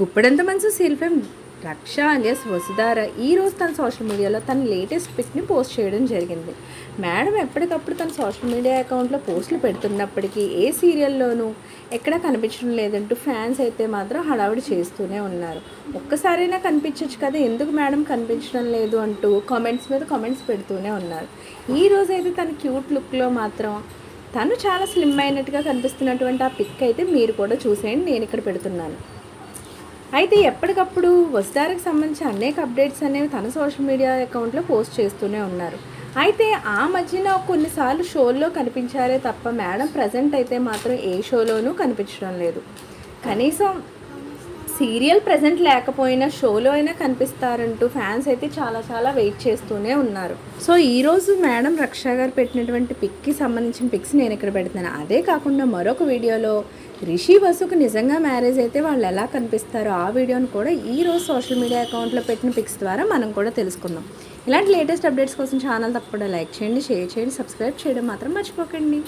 గుప్పెడంత మంచి సీల్ fame Raksha alias Vasudhara. ఈ రోజు తన సోషల్ మీడియాలో తన లేటెస్ట్ పిక్ని పోస్ట్ చేయడం జరిగింది. మేడం ఎప్పటికప్పుడు తన సోషల్ మీడియా అకౌంట్లో పోస్టులు పెడుతున్నప్పటికీ ఏ సీరియల్లోనూ ఎక్కడా కనిపించడం లేదంటూ ఫ్యాన్స్ అయితే మాత్రం హడావిడి చేస్తూనే ఉన్నారు. ఒక్కసారైనా కనిపించవచ్చు కదా ఎందుకు మేడం కనిపించడం లేదు అంటూ కామెంట్స్ మీద కామెంట్స్ పెడుతూనే ఉన్నారు. ఈ రోజు అయితే తన క్యూట్ లుక్లో మాత్రం తను చాలా స్లిమ్ అయినట్టుగా కనిపిస్తున్నటువంటి ఆ పిక్ అయితే మీరు కూడా చూసేయండి నేను ఇక్కడ పెడుతున్నాను. అయితే ఎప్పటికప్పుడు వసుధారకు సంబంధించి అనేక అప్డేట్స్ అనేవి తన సోషల్ మీడియా అకౌంట్లో పోస్ట్ చేస్తూనే ఉన్నారు. అయితే ఆ మధ్యన కొన్నిసార్లు షోల్లో కనిపించారే తప్ప మేడం ప్రజెంట్ అయితే మాత్రం ఏ షోలోనూ కనిపించడం లేదు. కనీసం సీరియల్ ప్రజెంట్ లేకపోయినా షోలో అయినా కనిపిస్తారంటూ ఫ్యాన్స్ అయితే చాలా చాలా వెయిట్ చేస్తూనే ఉన్నారు. సో ఈరోజు మేడం రక్ష గారు పెట్టినటువంటి పిక్కి సంబంధించిన పిక్స్ నేను ఇక్కడ పెడుతున్నాను. అదే కాకుండా మరొక వీడియోలో రిషి వసుకు నిజంగా మ్యారేజ్ అయితే వాళ్ళు ఎలా కనిపిస్తారో ఆ వీడియోని కూడా ఈరోజు సోషల్ మీడియా అకౌంట్లో పెట్టిన పిక్స్ ద్వారా మనం కూడా తెలుసుకుందాం. ఇలాంటి లేటెస్ట్ అప్డేట్స్ కోసం ఛానల్ తప్పకుండా లైక్ చేయండి షేర్ చేయండి సబ్స్క్రైబ్ చేయడం మాత్రం మర్చిపోకండి.